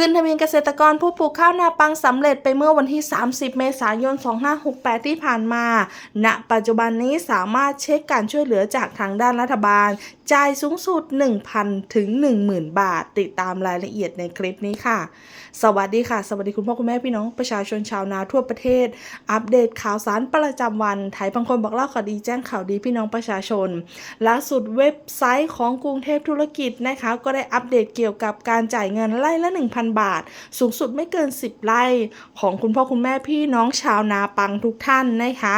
ขึ้นทะเบียนเกษตรกรผู้ปลูกข้าวนาปังสำเร็จไปเมื่อวันที่ 30 เมษายน 2568 ที่ผ่านมา ณ ปัจจุบันนี้สามารถเช็คการช่วยเหลือจากทางด้านรัฐบาล จ่ายสูงสุด 1,000 ถึง 10,000 บาท ติดตามรายละเอียดในคลิปนี้ค่ะ สวัสดีค่ะ สวัสดีคุณพ่อคุณแม่พี่น้องประชาชนชาวนาทั่วประเทศ อัปเดตข่าวสารประจำวันไทยบางคนบอกเล่าข่าวดีแจ้งข่าวดีพี่น้องประชาชนล่าสุดเว็บไซต์ของกรุงเทพธุรกิจนะคะ ก็ได้อัปเดตเกี่ยวกับการจ่ายเงินไล่ละ 1,000บาท สูงสุดไม่เกิน 10 ไร่ ของคุณพ่อคุณแม่พี่น้องชาวนาปังทุกท่านนะคะ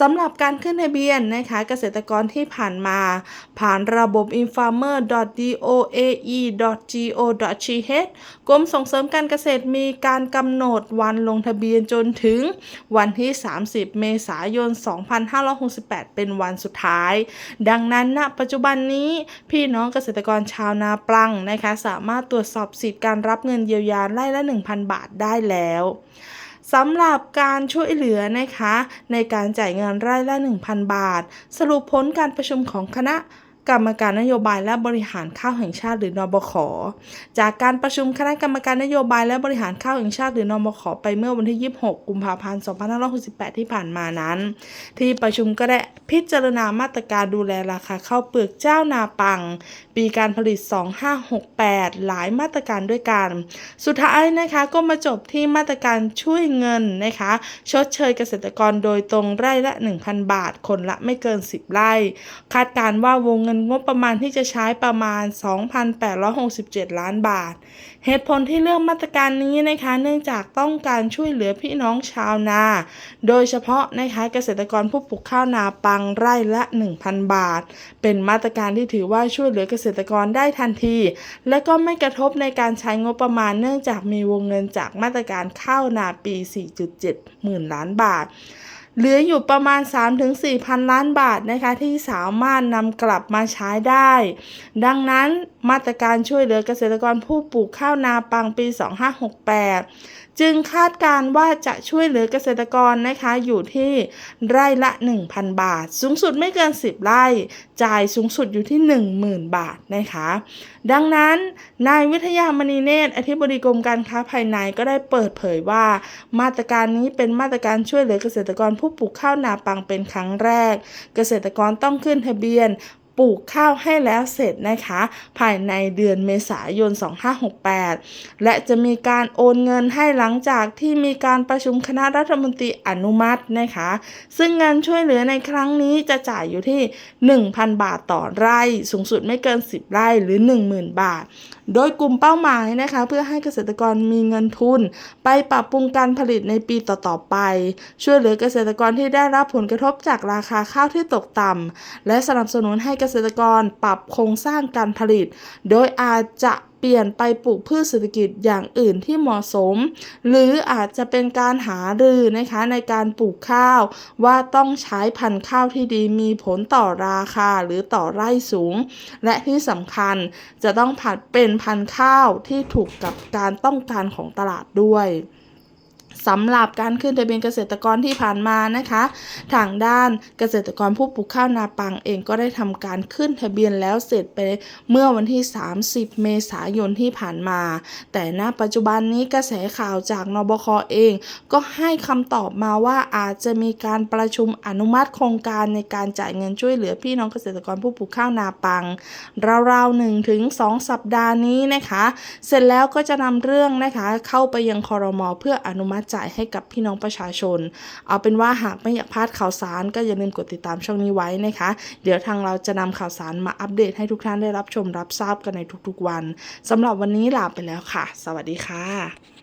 สำหรับการขึ้นทะเบียนนะคะเกษตรกรที่ผ่านมา ผ่านระบบ infarmer.doae.go.th กรมส่งเสริมการเกษตรมีการกำหนดวันลงทะเบียนจนถึงวันที่ 30 เมษายน 2568 เป็นวันสุดท้าย ดังนั้นณปัจจุบันนี้พี่น้องเกษตรกรชาวนาปลังนะคะสามารถตรวจสอบสิทธิ์การรับเงินเยียวยาไร่ละ 1,000 บาทได้แล้วสำหรับการช่วยเหลือนะคะ ในการจ่ายเงินไร่ละ 1,000 บาท สรุปผลการประชุมของคณะ กรรมการนโยบายและบริหารข้าวแห่งชาติหรือนบข จากการประชุมคณะกรรมการนโยบายและบริหารข้าวแห่งชาติหรือนบข ไปเมื่อวันที่ 26 กุมภาพันธ์ 2568 ที่ผ่านมานั้น ที่ประชุมก็ได้พิจารณามาตรการดูแลราคาข้าวเปลือกเจ้านาปัง ปีการผลิต 2568 หลายมาตรการด้วยกัน สุดท้ายนะคะก็มาจบที่มาตรการช่วยเงินนะคะชดเชยเกษตรกรโดยตรงไร่ละ 1,000 บาท คนละไม่เกิน 10 ไร่ คาดการว่า วงเงินงบประมาณที่จะใช้ประมาณ 2,867 ล้านบาท เหตุผลที่เลือกมาตรการนี้นะคะเนื่องจากต้องการช่วยเหลือพี่น้องชาวนา โดยเฉพาะนะคะเกษตรกรผู้ปลูกข้าวนาปังไร่ละ 1,000 บาท เป็นมาตรการที่ถือว่าช่วยเหลือเกษตรกรได้ทันที และก็ไม่กระทบในการใช้งบประมาณเนื่องจากมีวงเงินจากมาตรการข้าวนาปี 4.7 หมื่นล้านบาท เหลืออยู่ประมาณ 3-4พันล้านบาทนะคะที่สามารถนำกลับมาใช้ได้ ดังนั้นมาตรการช่วยเหลือเกษตรกรผู้ปลูกข้าวนาปังปี 2568 จึงคาดการณ์ว่าจะช่วยเหลือเกษตรกรนะคะอยู่ที่ไร่ละ 1,000 บาท สูงสุดไม่เกิน 10 ไร่ จ่ายสูงสุดอยู่ที่ 10,000 บาทนะคะ ดังนั้นนายวิทยามณีเนตรอธิบดีกรมการค้าภายในก็ได้เปิดเผยว่า มาตรการนี้เป็นมาตรการช่วยเหลือเกษตรกรผู้ปลูกข้าวนาปังเป็นครั้งแรก เกษตรกรต้องขึ้นทะเบียน ปลูกข้าวให้แล้วเสร็จนะคะ ภายในเดือนเมษายน 2568 และจะมีการโอนเงินให้หลังจากที่มีการประชุมคณะรัฐมนตรีอนุมัตินะคะ ซึ่งเงินช่วยเหลือในครั้งนี้จะจ่ายอยู่ที่ 1,000 บาทต่อไร่ สูงสุดไม่เกิน 10 ไร่หรือ 10,000 บาท โดยกลุ่มเป้าหมายนะคะ เพื่อให้เกษตรกรมีเงินทุน ไปปรับปรุงการผลิตในปีต่อๆไป ช่วยเหลือเกษตรกรที่ได้รับผลกระทบจากราคาข้าวที่ตกต่ำและสนับสนุนให้เกษตรกรปรับโครงสร้างการผลิต โดยอาจจะเปลี่ยนไปปลูกพืชเศรษฐกิจอย่างอื่นที่เหมาะสม หรืออาจจะเป็นการหารือนะคะในการปลูกข้าว ว่าต้องใช้พันธุ์ข้าวที่ดีมีผลต่อราคาหรือต่อไร่สูง และที่สำคัญจะต้องผัดเป็นพันธุ์ข้าวที่ถูกกับการต้องการของตลาดด้วย สำหรับการขึ้นทะเบียนเกษตรกรที่ผ่านมานะคะ ทางด้านเกษตรกรผู้ปลูกข้าวนาปังเองก็ได้ทำการขึ้นทะเบียนแล้วเสร็จไปเมื่อวันที่ 30 เมษายนที่ผ่านมา แต่ณปัจจุบันนี้กระแสข่าวจากนบคเอง ก็ให้คำตอบมาว่าอาจจะมีการประชุมอนุมัติโครงการในการจ่ายเงินช่วยเหลือพี่น้องเกษตรกรผู้ปลูกข้าวนาปัง ราวๆ1ถึง2สัปดาห์นี้นะคะ เสร็จแล้วก็จะนำเรื่องนะคะเข้าไปยังคอรมอเพื่ออนุมัติจ่ายให้กับพี่น้องประชาชน เอาเป็นว่าหากไม่อยากพลาดข่าวสาร ก็อย่าลืมกดติดตามช่องนี้ไว้นะคะ เดี๋ยวทางเราจะนำข่าวสารมาอัปเดตให้ทุกท่านได้รับชมรับทราบกันในทุกๆวันสำหรับวันนี้ลาไปแล้วค่ะ สวัสดีค่ะ